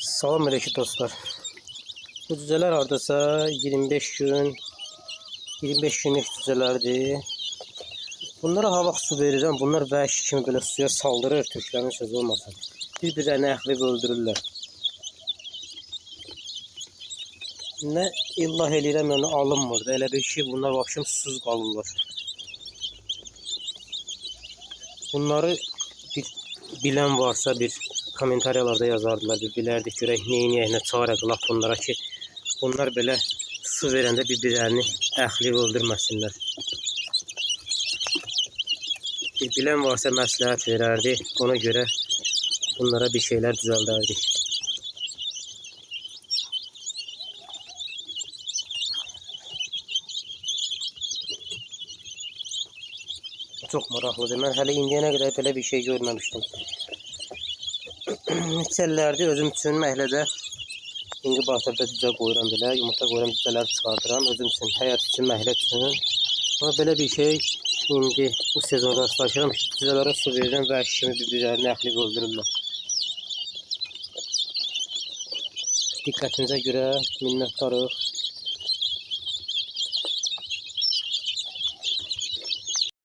Salam aleyküm dostlar. Bu cüceler hardasa 25 gün 25 günlük cücelerdir. Bunlara hava su verirəm. Bunlar vəhşi kimi belə suya saldırır. Türklərin sözü olmasın. Bir-birlərini əxlib öldürürlər. Nə illah eləyirəm yəni alınmır. Elə bir şey bunlar vəbşim susuz qalırlar. Bunları bir bilən varsa bir kommentariyalarda yazardılar. Bir bilərdik görək neyniyək, nə çarə qılaq bunlara ki, bunlar belə su verəndə bir-birlərini əxlib öldürməsinlər. Bir bilən varsa məsləhət verərdi. Ona görə bunlara bir şeylər düzəldərdik. Çox maraqlıdır. Mən hələ indiyənə qədər belə bir şey görməmişdim. Neçəllərdir özüm üçün məhlədə inkubatorda cücə qoyuram belə, yumurta qoyuram, cücələri çıxardıram özüm üçün, həyat üçün, məhlə üçün. Amma belə bir şey indi bu sezon rastlaşıram ki, cücələrə su verirəm və kimi bir-birlərini əxlib öldürürlər. Diqqətinizə görə minnətdarıq.